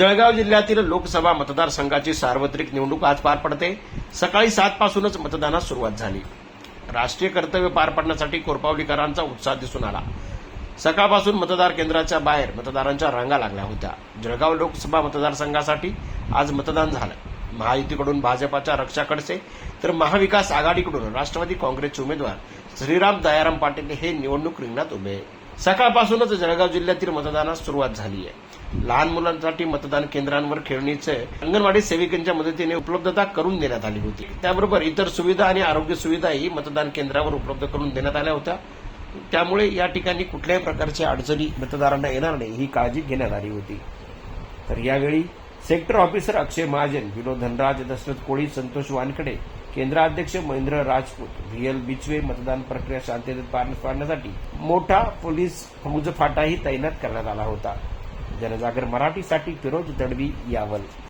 जळगाव जिल्ह्यातील लोकसभा मतदारसंघाची सार्वत्रिक निवडणूक आज पार पडते. सकाळी सात पासूनच मतदानास सुरुवात झाली. राष्ट्रीय कर्तव्य पार पाडण्यासाठी कोरपावलीकरांचा उत्साह दिसून आला. सकाळपासून मतदार केंद्राच्या बाहेर मतदारांच्या रांगा लागल्या होत्या. जळगाव लोकसभा मतदारसंघासाठी आज मतदान झालं. महायुतीकडून भाजपाच्या रक्षा खडसे तर महाविकास आघाडीकडून राष्ट्रवादी काँग्रेसचे उमेदवार श्रीराम दयाराम पाटील हे निवडणूक रिंगणात उभे. सकाळपासूनच जळगाव जिल्ह्यातील मतदानास सुरुवात झाली आहे. लहान मुलांसाठी मतदान केंद्रांवर खेळणीचे अंगणवाडी सेविकांच्या मदतीने उपलब्धता करून देण्यात आली होती. त्याबरोबर इतर सुविधा आणि आरोग्य सुविधाही मतदान केंद्रावर उपलब्ध करून देण्यात आल्या होत्या. त्यामुळे या ठिकाणी कुठल्याही प्रकारच्या अडचणी मतदारांना येणार नाही ही काळजी घेण्यात आली होती. तर यावेळी सेक्टर ऑफिसर अक्षय महाजन विनोद धनराज दशरथ कोळी संतोष वानखडे केंद्राध्यक्ष महेंद्र राजपूत व्ही एल बिचवे मतदान प्रक्रिया शांततेत पार पाडण्यासाठी मोठा पोलीस फौज फाटाही तैनात करण्यात आला होता. जनजागर मराठीसाठी फिरोज तडवी यावल.